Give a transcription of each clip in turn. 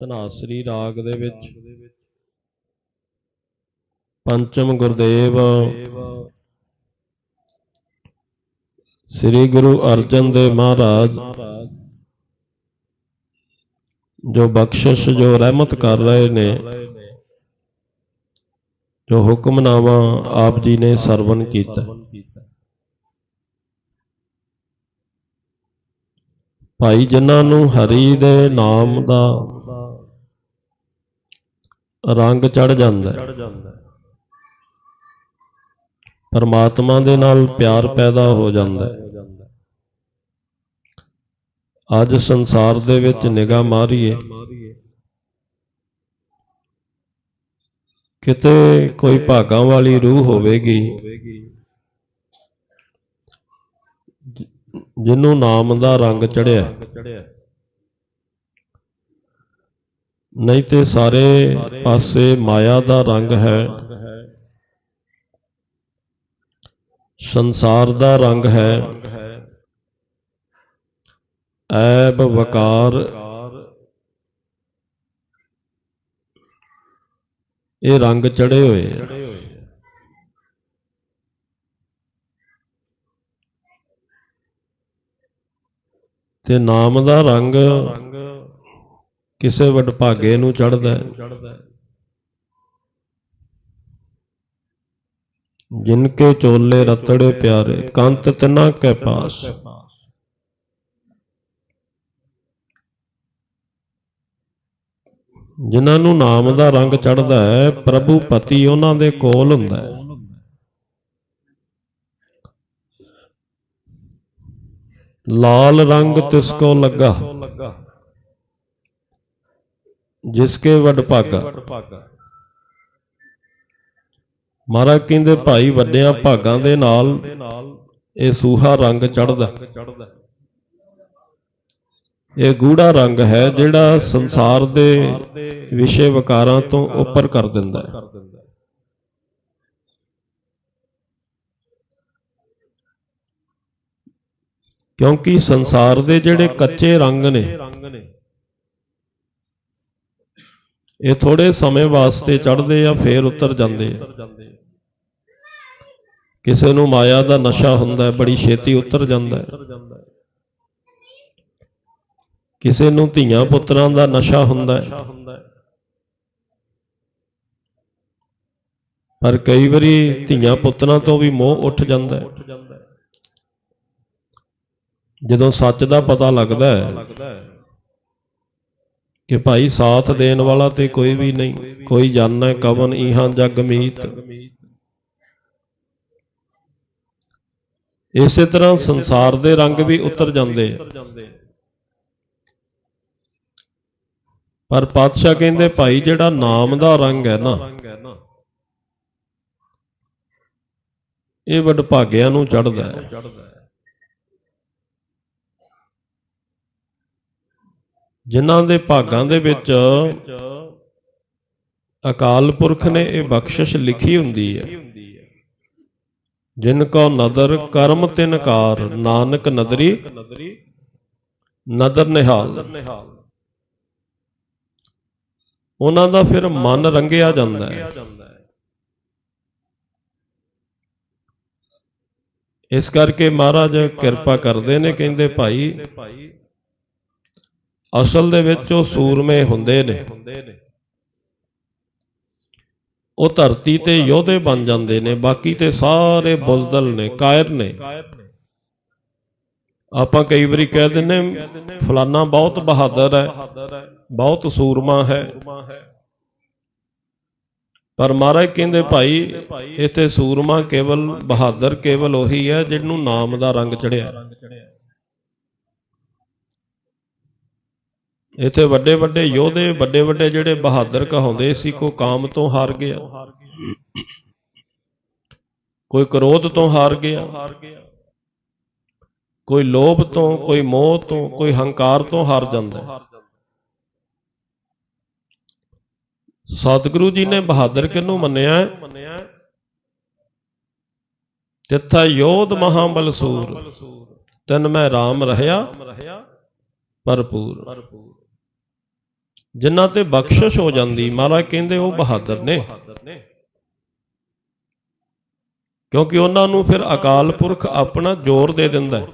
ਧਨਾਸਰੀ ਰਾਗ ਦੇ ਵਿੱਚ। ਪੰਚਮ ਗੁਰਦੇਵ। ਸ੍ਰੀ ਗੁਰੂ ਅਰਜਨ ਦੇਵ ਮਹਾਰਾਜ, ਜੋ ਬਖਸ਼ਿਸ਼, ਜੋ ਰਹਿਮਤ ਕਰ ਰਹੇ ਨੇ, ਜੋ ਹੁਕਮਨਾਮਾ ਆਪ ਜੀ ਨੇ ਸਰਵਨ ਕੀਤਾ। ਭਾਈ ਜਿਨ੍ਹਾਂ ਨੂੰ ਹਰੀ ਦੇ ਨਾਮ ਦਾ ਰੰਗ ਚੜ ਜਾਂਦਾ ਹੈ ਪਰਮਾਤਮਾ ਦੇ ਨਾਲ ਪਿਆਰ ਪੈਦਾ ਹੋ ਜਾਂਦਾ ਹੈ ਅੱਜ ਸੰਸਾਰ ਦੇ ਵਿੱਚ ਨਿਗਾਹ ਮਾਰੀਏ ਕਿਤੇ ਕੋਈ ਭਾਗਾਂ ਵਾਲੀ ਰੂਹ ਹੋਵੇਗੀ ਜਿਹਨੂੰ ਨਾਮ ਦਾ ਰੰਗ ਚੜਿਆ ਨਹੀਂ ਤੇ ਸਾਰੇ ਪਾਸੇ ਮਾਇਆ ਦਾ ਰੰਗ ਹੈ। ਸੰਸਾਰ ਦਾ ਰੰਗ ਹੈ। ਐਬ ਵਕਾਰ। ਇਹ ਰੰਗ ਚੜੇ ਹੋਏ ਆ। ਤੇ ਨਾਮ ਦਾ ਰੰਗ ਕਿਸੇ ਵਡਭਾਗੇ ਨੂੰ ਚੜਦਾ ਹੈ। ਜਿਨ ਕੇ ਚੋਲੇ ਰਤੜੇ ਪਿਆਰੇ, ਕੰਤ ਤਿਨਾ ਕੈ ਪਾਸ। ਜਿਨ੍ਹਾਂ ਨੂੰ ਨਾਮ ਦਾ ਰੰਗ ਚੜਦਾ ਹੈ, ਪ੍ਰਭੂ ਪਤੀ ਉਹਨਾਂ ਦੇ ਕੋਲ ਹੁੰਦਾ ਹੈ। ਲਾਲ ਰੰਗ ਤਿਸ ਕੋ ਲੱਗਾ। ਜਿਸ ਕੇ ਵਡ ਭਾਗਾ। ਮਹਾਰਾਜ ਕਹਿੰਦੇ ਭਾਈ ਵੱਡਿਆਂ ਭਾਗਾਂ ਦੇ ਨਾਲ ਇਹ ਸੂਹਾ ਰੰਗ ਚੜਦਾ ਇਹ ਗੂੜਾ ਰੰਗ ਹੈ ਜਿਹੜਾ ਸੰਸਾਰ ਦੇ ਵਿਸ਼ੇ ਵਿਕਾਰਾਂ ਤੋਂ ਉੱਪਰ ਕਰ ਦਿੰਦਾ ਹੈ। ਕਿਉਂਕਿ ਸੰਸਾਰ ਦੇ ਜਿਹੜੇ ਕੱਚੇ ਰੰਗ ਨੇ ਇਹ ਥੋੜੇ ਸਮੇਂ ਵਾਸਤੇ ਚੜ੍ਹਦੇ ਆ, ਫੇਰ ਉਤਰ ਜਾਂਦੇ ਆ। ਕਿਸੇ ਨੂੰ ਮਾਇਆ ਦਾ ਨਸ਼ਾ ਹੁੰਦਾ ਬੜੀ ਛੇਤੀ ਉਤਰ ਜਾਂਦਾ ਕਿਸੇ ਨੂੰ ਧੀਆਂ ਪੁੱਤਰਾਂ ਦਾ ਨਸ਼ਾ ਹੁੰਦਾ ਹੈ। ਪਰ ਕਈ ਵਾਰੀ ਧੀਆਂ ਪੁੱਤਰਾਂ ਤੋਂ ਵੀ ਮੋਹ ਉੱਠ ਜਾਂਦਾ ਹੈ। ਜਦੋਂ ਸੱਚ ਦਾ ਪਤਾ ਲੱਗਦਾ ਹੈ ਕਿ ਭਾਈ ਸਾਥ ਦੇਣ ਵਾਲਾ ਤੇ ਕੋਈ ਵੀ ਨਹੀਂ, ਕੋਈ ਜਾਣੈ ਕਵਨ ਇਹਾਂ ਜਗ ਮੀਤ। ਇਸੇ ਤਰ੍ਹਾਂ ਸੰਸਾਰ ਦੇ ਰੰਗ ਵੀ ਉਤਰ ਜਾਂਦੇ। ਪਰ ਪਾਤਸ਼ਾਹ ਕਹਿੰਦੇ, ਭਾਈ, ਜਿਹੜਾ ਨਾਮ ਦਾ ਰੰਗ ਹੈ ਨਾ, ਇਹ ਵਡਭਾਗਿਆਂ ਨੂੰ ਚੜਦਾ ਹੈ। ਜਿਨ੍ਹਾਂ ਦੇ ਭਾਗਾਂ ਦੇ ਵਿੱਚ ਅਕਾਲ ਪੁਰਖ ਨੇ ਇਹ ਬਖਸ਼ਿਸ਼ ਲਿਖੀ ਹੁੰਦੀ ਹੈ। ਜਿਨ ਕੋ ਨਦਰ ਕਰਮ ਤਿਨਕਾਰ ਨਾਨਕ ਨਦਰੀ, ਨਦਰ ਨਿਹਾਲ। ਉਹਨਾਂ ਦਾ ਫਿਰ ਮਨ ਰੰਗਿਆ ਜਾਂਦਾ ਹੈ। ਇਸ ਕਰਕੇ ਮਹਾਰਾਜ ਕਿਰਪਾ ਕਰਦੇ ਨੇ, ਕਹਿੰਦੇ ਭਾਈ ਅਸਲ ਦੇ ਵਿੱਚ ਉਹ ਸੂਰਮੇ ਹੁੰਦੇ ਨੇ। ਉਹ ਧਰਤੀ ਤੇ ਯੋਧੇ ਬਣ ਜਾਂਦੇ ਨੇ, ਬਾਕੀ ਤੇ ਸਾਰੇ ਬੁਜ਼ਦਲ ਨੇ, ਕਾਇਰ ਨੇ। ਆਪਾਂ ਕਈ ਵਾਰੀ ਕਹਿ ਦਿੰਨੇ ਫਲਾਨਾ ਬਹੁਤ ਬਹਾਦਰ ਹੈ, ਬਹੁਤ ਸੂਰਮਾ ਹੈ। ਪਰ ਮਹਾਰਾਜ ਕਹਿੰਦੇ ਭਾਈ, ਇੱਥੇ ਸੂਰਮਾ ਕੇਵਲ ਬਹਾਦਰ ਕੇਵਲ ਉਹੀ ਹੈ, ਜਿਹਨੂੰ ਨਾਮ ਦਾ ਰੰਗ ਚੜਿਆ ਇੱਥੇ ਵੱਡੇ ਵੱਡੇ ਯੋਧੇ, ਵੱਡੇ ਵੱਡੇ ਜਿਹੜੇ ਬਹਾਦਰ ਕਹਾਉਂਦੇ ਸੀ ਕੋ ਕਾਮ ਤੋਂ ਹਾਰ ਗਿਆ। ਕੋਈ ਕ੍ਰੋਧ ਤੋਂ ਹਾਰ ਗਿਆ। ਕੋਈ ਲੋਭ ਤੋਂ, ਕੋਈ ਮੋਹ ਤੋਂ, ਕੋਈ ਹੰਕਾਰ ਤੋਂ ਹਾਰ ਜਾਂਦਾ। ਸਤਿਗੁਰੂ ਜੀ ਨੇ ਬਹਾਦਰ ਕਿਹਨੂੰ ਮੰਨਿਆ? ਹੈ? ਤਿੱਥਾ ਯੋਧ ਮਹਾਬਲ ਸੂਰ ਤਨ ਮੈਂ RAM ਰਹਾ ਭਰਪੂਰ। ਜਿਨ੍ਹਾਂ ਤੇ ਬਖਸ਼ਿਸ਼ ਹੋ ਜਾਂਦੀ, ਮਹਾਰਾਜ ਕਹਿੰਦੇ ਉਹ ਬਹਾਦਰ ਨੇ। ਕਿਉਂਕਿ ਉਹਨਾਂ ਨੂੰ ਫਿਰ ਅਕਾਲ ਪੁਰਖ ਆਪਣਾ ਜ਼ੋਰ ਦੇ ਦਿੰਦਾ ਹੈ।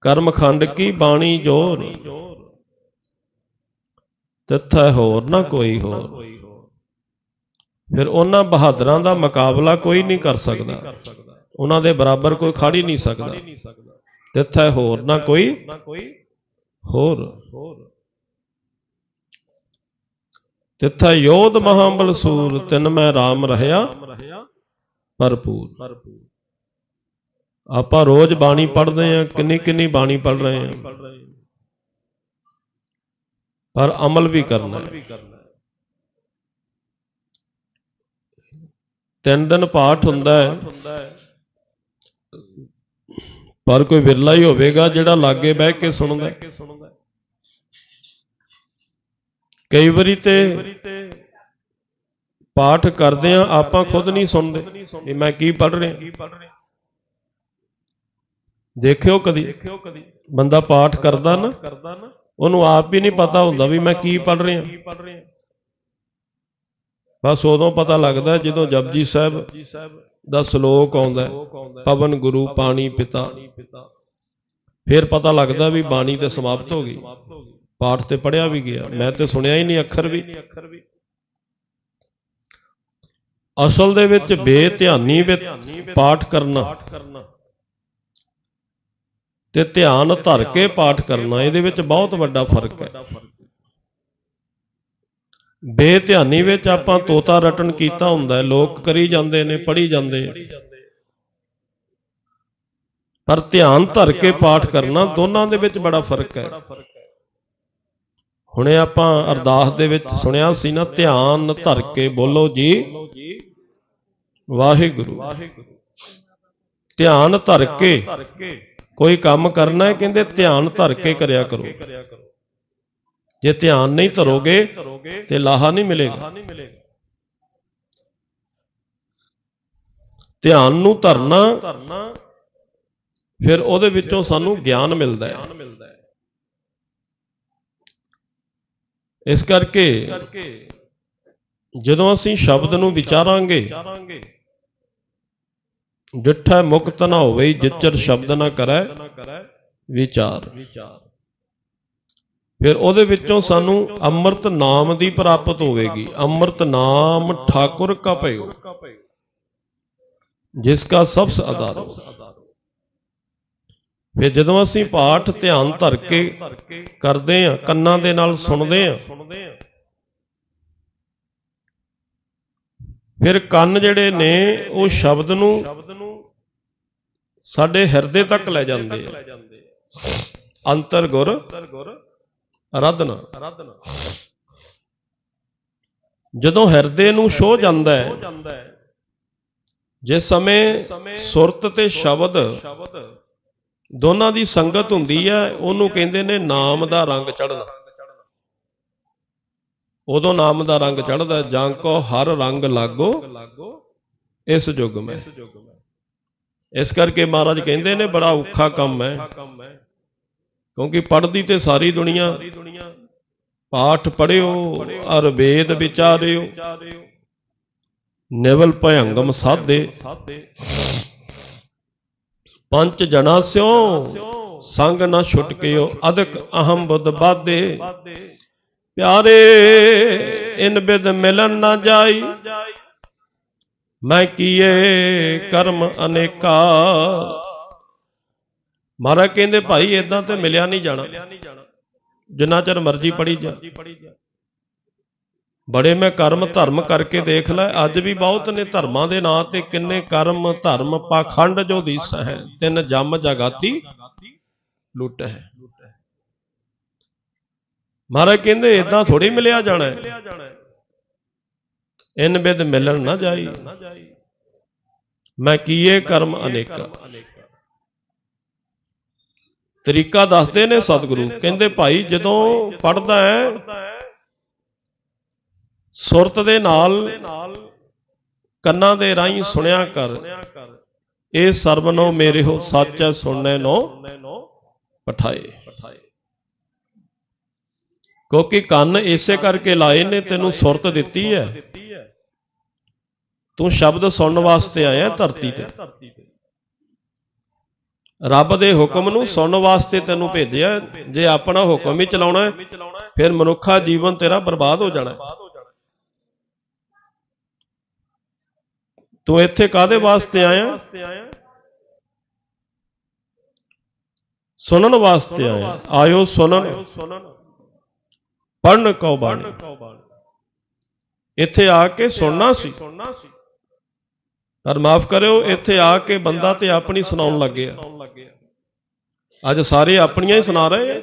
ਕਰਮਖੰਡ ਕੀ ਬਾਣੀ ਜੋਰ? ਤਿੱਥੈ ਹੋਰ ਨਾ ਕੋਈ ਹੋਰ। ਫਿਰ ਉਹਨਾਂ ਬਹਾਦਰਾਂ ਦਾ ਮੁਕਾਬਲਾ ਕੋਈ ਨਹੀਂ ਕਰ ਸਕਦਾ। ਉਹਨਾਂ ਦੇ ਬਰਾਬਰ ਕੋਈ ਖੜੀ ਨਹੀਂ ਸਕਦਾ। ਤਿੱਥੈ ਹੋਰ ਨਾ ਕੋਈ ਹੋਰ। ਤਿੱਥੈ ਯੋਧ ਮਹਾਬਲ ਸੂਰ, ਤਿਨ ਮੈਂ RAM ਰਹਿਆ, ਭਰਪੂਰ। ਆਪਾਂ ਰੋਜ਼ ਬਾਣੀ ਪੜ੍ਹਦੇ ਆ ਕਿੰਨੀ ਕਿੰਨੀ ਬਾਣੀ ਪੜ੍ਹ ਰਹੇ ਆ ਪਰ ਅਮਲ ਵੀ ਕਰਨਾ ਹੈ। ਤਿੰਨ ਦਿਨ ਪਾਠ ਹੁੰਦਾ ਹੈ। ਪਰ ਕੋਈ ਵਿਰਲਾ ਹੀ ਹੋਵੇਗਾ ਜਿਹੜਾ ਲਾਗੇ ਬਹਿ ਕੇ ਸੁਣਦਾ ਕਈ ਵਾਰੀ ਤੇ ਪਾਠ ਕਰਦੇ ਆ, ਆਪਾਂ ਖੁਦ ਨਹੀਂ ਸੁਣਦੇ। ਵੀ ਮੈਂ ਕੀ ਪੜ੍ਹ ਰਿਹਾ। ਦੇਖਿਓ ਕਦੀ। ਬੰਦਾ ਪਾਠ ਕਰਦਾ ਨਾ, ਉਹਨੂੰ ਆਪ ਹੀ ਨਹੀਂ ਪਤਾ ਹੁੰਦਾ ਵੀ ਮੈਂ ਕੀ ਪੜ੍ਹ ਰਿਹਾ। ਬਸ ਉਦੋਂ ਪਤਾ ਲੱਗਦਾ ਜਦੋਂ ਜਪਜੀ ਸਾਹਿਬ ਦਾ ਸ਼ਲੋਕ ਆਉਂਦਾ ਪਵਨ ਗੁਰੂ ਪਾਣੀ ਪਿਤਾ। ਫਿਰ ਪਤਾ ਲੱਗਦਾ ਵੀ ਬਾਣੀ ਤੇ ਸਮਾਪਤ ਹੋ ਗਈ। ਪਾਠ ਤੇ ਪੜਿਆ ਵੀ ਗਿਆ। ਮੈਂ ਤੇ ਸੁਣਿਆ ਹੀ ਨਹੀਂ ਅੱਖਰ ਵੀ। ਅਸਲ ਦੇ ਵਿੱਚ ਬੇਧਿਆਨੀ ਵਿੱਚ ਪਾਠ ਕਰਨਾ। ਤੇ ਧਿਆਨ ਧਰ ਕੇ ਪਾਠ ਕਰਨਾ ਇਹਦੇ ਵਿੱਚ ਬਹੁਤ ਵੱਡਾ ਫ਼ਰਕ ਹੈ। ਬੇਧਿਆਨੀ ਵਿੱਚ ਆਪਾਂ ਤੋਤਾ ਰਟਣ ਕੀਤਾ ਹੁੰਦਾ ਲੋਕ ਕਰੀ ਜਾਂਦੇ ਨੇ ਪੜੀ ਜਾਂਦੇ ਪਰ ਧਿਆਨ ਧਰ ਕੇ ਪਾਠ ਕਰਨਾ, ਦੋਨਾਂ ਦੇ ਵਿੱਚ ਬੜਾ ਫ਼ਰਕ ਹੈ। ਹੁਣੇ ਆਪਾਂ ਅਰਦਾਸ ਦੇ ਵਿੱਚ ਸੁਣਿਆ ਸੀ ਨਾ, ਧਿਆਨ ਧਰ ਕੇ ਬੋਲੋ ਜੀ, ਵਾਹਿਗੁਰੂ। ਧਿਆਨ ਧਰ ਕੇ, ਕੋਈ ਕੰਮ ਕਰਨਾ ਹੈ, ਕਹਿੰਦੇ ਧਿਆਨ ਧਰ ਕੇ ਕਰਿਆ ਕਰੋ। ਜੇ ਧਿਆਨ ਨਹੀਂ ਧਰੋਗੇ ਤੇ ਲਾਹਾ ਨਹੀਂ ਮਿਲੇਗਾ। ਧਿਆਨ ਨੂੰ ਧਰਨਾ ਫਿਰ ਉਹਦੇ ਵਿੱਚੋਂ ਸਾਨੂੰ ਗਿਆਨ ਮਿਲਦਾ ਹੈ। ਇਸ ਕਰਕੇ ਜਦੋਂ ਅਸੀਂ ਸ਼ਬਦ ਨੂੰ ਵਿਚਾਰਾਂਗੇ ਜਿੱਠੈ ਮੁਕਤ ਨਾ ਹੋਵੇ ਜਿਚਰ ਸ਼ਬਦ ਨਾ ਕਰੈ ਵਿਚਾਰ। ਫਿਰ ਉਹਦੇ ਵਿੱਚੋਂ ਸਾਨੂੰ ਅੰਮ੍ਰਿਤ ਨਾਮ ਦੀ ਪ੍ਰਾਪਤ ਹੋਵੇਗੀ। ਅੰਮ੍ਰਿਤ ਨਾਮ ਠਾਕੁਰ ਕਾ ਭਇਓ ਜਿਸ ਕਾ ਸਬਸ ਆਧਾਰੋ ਫਿਰ ਜਦੋਂ ਅਸੀਂ ਪਾਠ ਧਿਆਨ ਧਰ ਕੇ ਕਰਦੇ ਆ ਕੰਨਾਂ ਦੇ ਨਾਲ ਸੁਣਦੇ ਆ ਫਿਰ ਕੰਨ ਜਿਹੜੇ ਨੇ, ਉਹ ਸ਼ਬਦ ਨੂੰ ਸਾਡੇ ਹਿਰਦੇ ਤੱਕ ਲੈ ਜਾਂਦੇ ਆ। ਅੰਤਰ ਗੁਰ ਅਰਾਧਨਾ ਜਦੋਂ ਹਿਰਦੇ ਨੂੰ ਛੋਹ ਜਾਂਦਾ ਹੈ ਜਿਸ ਸਮੇਂ ਸੁਰਤ ਤੇ ਸ਼ਬਦ ਦੋਨਾਂ ਦੀ ਸੰਗਤ ਹੁੰਦੀ ਹੈ ਉਹਨੂੰ ਕਹਿੰਦੇ ਨੇ ਨਾਮ ਦਾ ਰੰਗ ਚੜ੍ਹਨਾ। ਉਦੋਂ ਨਾਮ ਦਾ ਰੰਗ ਚੜ੍ਹਦਾ ਜਾਂ ਕੋ ਹਰ ਰੰਗ ਲਾਗੋ ਇਸ ਯੁੱਗ ਮੈਂ। ਇਸ ਕਰਕੇ ਮਹਾਰਾਜ ਕਹਿੰਦੇ ਨੇ ਬੜਾ ਔਖਾ ਕੰਮ ਹੈ। ਕਿਉਂਕਿ ਪੜ੍ਹਦੀ ਤੇ ਸਾਰੀ ਦੁਨੀਆ। ਪਾਠ ਪੜਿਓ ਅਰ ਵੇਦ ਵਿਚਾਰਿਓ। ਨਿਵਲ ਭਯੰਗਮ ਸਾਧੇ। ਪੰਜ ਜਣਾ ਸਿਓ, ਸੰਗ ਨਾ ਛੁਟਕਿਓ ਅਦਕ ਅਹਮ ਬੁੱਧ ਬਾਦੇ ਪਿਆਰੇ, ਇਨ ਬਿਦ ਮਿਲਨ ਨਾ ਜਾਈ। ਮੈਂ ਕੀਏ ਕਰਮ ਅਨੇਕਾ। ਮਹਾਰਾਜ ਕਹਿੰਦੇ ਭਾਈ ਇਦਾਂ ਤੇ ਮਿਲਿਆ ਨਹੀਂ ਜਾਣਾ। ਜਿੰਨਾ ਚਿਰ ਮਰਜ਼ੀ ਪੜੀ ਜਾ। ਬੜੇ ਮੈਂ ਕਰਮ ਧਰਮ ਕਰਕੇ ਦੇਖ ਲੈ ਅੱਜ ਵੀ ਬਹੁਤ ਨੇ ਧਰਮਾਂ ਦੇ ਨਾਂ ਤੇ ਕਿੰਨੇ ਕਰਮ ਧਰਮ ਪਾਖੰਡ ਜੋ ਦੀਸ ਹੈ ਤਿੰਨ ਜੰਮ ਜਗਾਤੀ ਲੁੱਟ ਹੈ। ਮਹਾਰਾਜ ਕਹਿੰਦੇ ਇਦਾਂ ਥੋੜੀ ਮਿਲਿਆ ਜਾਣਾ ਇਨ ਬਿਦ ਮਿਲਣ ਨਾ ਜਾਈ। ਮੈਂ ਕੀਏ ਕਰਮ ਅਨੇਕਾ। ਤਰੀਕਾ ਦੱਸਦੇ ਨੇ ਸਤਿਗੁਰੂ। ਕਹਿੰਦੇ ਭਾਈ, ਜਦੋਂ ਪੜਦਾ ਹੈ, ਸੁਰਤ ਦੇ ਨਾਲ ਕੰਨਾਂ ਦੇ ਰਾਹੀਂ ਸੁਣਿਆ ਕਰ। ਇਹ ਸਰਬਨੋ ਮੇਰੇ ਹੋ ਸੱਚ ਸੁਣਨੇ ਨੋ ਪਠਾਏ। ਕਿਉਂਕਿ ਕੰਨ ਇਸੇ ਕਰਕੇ ਲਾਏ ਨੇ, ਤੈਨੂੰ ਸੁਰਤ ਦਿੱਤੀ ਹੈ। ਤੂੰ ਸ਼ਬਦ ਸੁਣਨ ਵਾਸਤੇ ਆਇਆ ਧਰਤੀ ਤੇ। ਰੱਬ ਦੇ ਹੁਕਮ ਨੂੰ ਸੁਣਨ ਵਾਸਤੇ ਤੈਨੂੰ ਭੇਜਿਆ। ਜੇ ਆਪਣਾ ਹੁਕਮ ਹੀ ਚਲਾਉਣਾ ਫਿਰ ਮਨੁੱਖਾ ਜੀਵਨ ਤੇਰਾ ਬਰਬਾਦ ਹੋ ਜਾਣਾ ਤੂੰ ਇੱਥੇ ਕਾਦੇ ਵਾਸਤੇ ਆਇਆ? ਸੁਣਨ ਵਾਸਤੇ ਆਇਆ। ਆਇਓ ਸੁਣਨ। ਪੜਨ ਕਉ ਬਾਣੀ। ਇੱਥੇ ਆ ਕੇ ਸੁਣਨਾ ਸੀ। ਪਰ ਮਾਫ ਕਰਿਓ, ਇੱਥੇ ਆ ਕੇ ਬੰਦਾ ਤੇ ਆਪਣੀ ਸੁਣਾਉਣ ਲੱਗ ਗਿਆ। ਅੱਜ ਸਾਰੇ ਆਪਣੀਆਂ ਹੀ ਸੁਣਾ ਰਹੇ ਆ।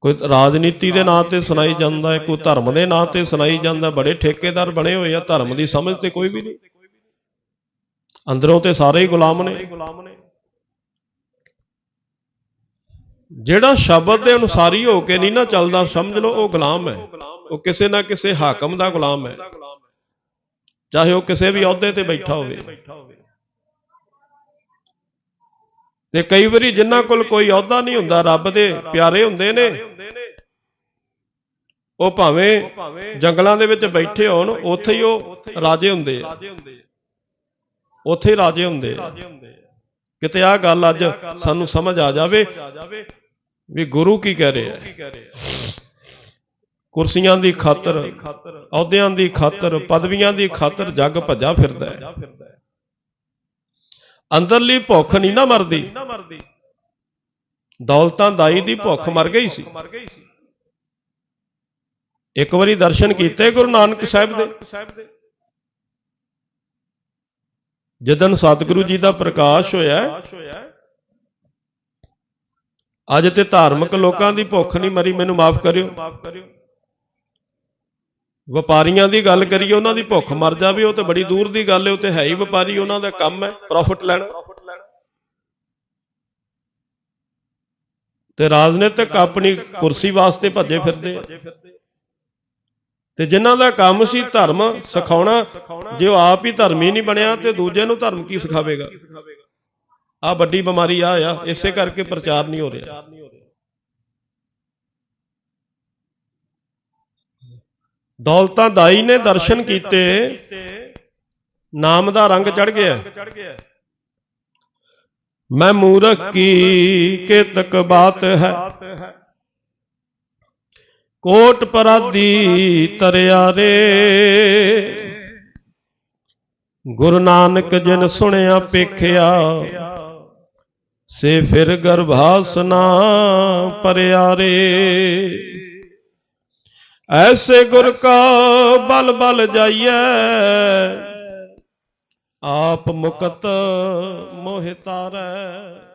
ਕੋਈ ਰਾਜਨੀਤੀ ਦੇ ਨਾਂ ਤੇ ਸੁਣਾਈ ਜਾਂਦਾ ਹੈ, ਕੋਈ ਧਰਮ ਦੇ ਨਾਂ ਤੇ ਸੁਣਾਈ ਜਾਂਦਾ ਬੜੇ ਠੇਕੇਦਾਰ ਬਣੇ ਹੋਏ ਆ, ਧਰਮ ਦੀ ਸਮਝ ਤੇ ਕੋਈ ਵੀ ਨਹੀਂ। ਅੰਦਰੋਂ ਤੇ ਸਾਰੇ ਹੀ ਗੁਲਾਮ ਨੇ। ਜਿਹੜਾ ਸ਼ਬਦ ਦੇ ਅਨੁਸਾਰੀ ਹੋ ਕੇ ਨਹੀਂ ਨਾ ਚੱਲਦਾ, ਸਮਝ ਲਓ, ਉਹ ਗੁਲਾਮ ਹੈ। ਉਹ ਕਿਸੇ ਨਾ ਕਿਸੇ ਹਾਕਮ ਦਾ ਗੁਲਾਮ ਹੈ। ਚਾਹੇ ਉਹ ਕਿਸੇ ਵੀ ਅਹੁਦੇ ਤੇ ਬੈਠਾ ਹੋਵੇ। ਤੇ ਕਈ ਵਾਰੀ ਜਿਨ੍ਹਾਂ ਕੋਲ ਕੋਈ ਅਹੁਦਾ ਨਹੀਂ ਹੁੰਦਾ, ਰੱਬ ਦੇ ਪਿਆਰੇ ਹੁੰਦੇ ਨੇ। ਉਹ ਭਾਵੇਂ ਜੰਗਲਾਂ ਦੇ ਵਿੱਚ ਬੈਠੇ ਹੋਣ, ਉੱਥੇ ਹੀ ਉਹ ਰਾਜੇ ਹੁੰਦੇ ਆ। ਉੱਥੇ ਹੀ ਰਾਜੇ ਹੁੰਦੇ ਆ। ਕਿਤੇ ਆਹ ਗੱਲ ਅੱਜ ਸਾਨੂੰ ਸਮਝ ਆ ਜਾਵੇ ਵੀ ਗੁਰੂ ਕੀ ਕਹਿ ਰਿਹਾ ਹੈ। ਕੁਰਸੀਆਂ ਦੀ ਖਾਤਰ, ਅਹੁਦਿਆਂ ਦੀ ਖਾਤਰ, ਪਦਵੀਆਂ ਦੀ ਖਾਤਰ ਜੱਗ ਭੱਜਾ ਫਿਰਦਾ ਹੈ। ਅੰਦਰਲੀ ਭੁੱਖ ਨਹੀਂ ਨਾ ਮਰਦੀ। ਦੌਲਤਾਂ ਦਾਈ ਦੀ ਭੁੱਖ ਮਰ ਗਈ ਸੀ। ਇੱਕ ਵਾਰੀ ਦਰਸ਼ਨ ਕੀਤੇ ਗੁਰੂ ਨਾਨਕ ਸਾਹਿਬ ਦੇ। ਜਦੋਂ ਸਤਿਗੁਰੂ ਜੀ ਦਾ ਪ੍ਰਕਾਸ਼ ਹੋਇਆ ਅੱਜ ਤੇ ਧਾਰਮਿਕ ਲੋਕਾਂ ਦੀ ਭੁੱਖ ਨਹੀਂ ਮਰੀ ਮੈਨੂੰ ਮਾਫ ਕਰਿਓ। ਵਪਾਰੀਆਂ ਦੀ ਗੱਲ ਕਰੀਏ, ਉਹਨਾਂ ਦੀ ਭੁੱਖ ਮਰ ਜਾਵੇ, ਉਹ ਤੇ ਬੜੀ ਦੂਰ ਦੀ ਗੱਲ ਹੈ, ਉਹ ਤੇ ਹੈ ਹੀ ਵਪਾਰੀ, ਉਹਨਾਂ ਦਾ ਕੰਮ ਹੈ ਪ੍ਰੋਫਿਟ ਲੈਣਾ। ਤੇ ਰਾਜਨੀਤਿਕ ਆਪਣੀ ਕੁਰਸੀ ਵਾਸਤੇ ਭੱਜੇ ਫਿਰਦੇ ਤੇ ਜਿਨ੍ਹਾਂ ਦਾ ਕੰਮ ਸੀ ਧਰਮ ਸਿਖਾਉਣਾ, ਜੇ ਉਹ ਆਪ ਹੀ ਧਰਮੀ ਨਹੀਂ ਬਣਿਆ, ਤੇ ਦੂਜੇ ਨੂੰ ਧਰਮ ਕੀ ਸਿਖਾਵੇਗਾ? ਆ ਵੱਡੀ ਬਿਮਾਰੀ ਆ ਆ, ਇਸੇ ਕਰਕੇ ਪ੍ਰਚਾਰ ਨਹੀਂ ਹੋ ਰਿਹਾ। ਦੌਲਤਾਂ ਦਾਈ ਨੇ ਦਰਸ਼ਨ ਕੀਤੇ ਨਾਮ ਦਾ ਰੰਗ ਚੜ ਗਿਆ। ਮੈਂ ਮੂਰਖ ਕੀ ਕੇਤਕ ਬਾਤ ਹੈ? ਕੋਟ ਪਰਾਦੀ ਤਰਿਆ ਰੇ। ਗੁਰੂ ਨਾਨਕ ਜਿਨ ਸੁਣਿਆ ਪੇਖਿਆ ਸੇ ਫਿਰ ਗਰਭਾਸਨਾ ਪਰਿਆ ਰੇ। ਐਸੇ ਗੁਰ ਕਾ ਬਲ ਬਲ ਜਾਈਐ। ਆਪ ਮੁਕਤ ਮੋਹਿ ਤਾਰੈ।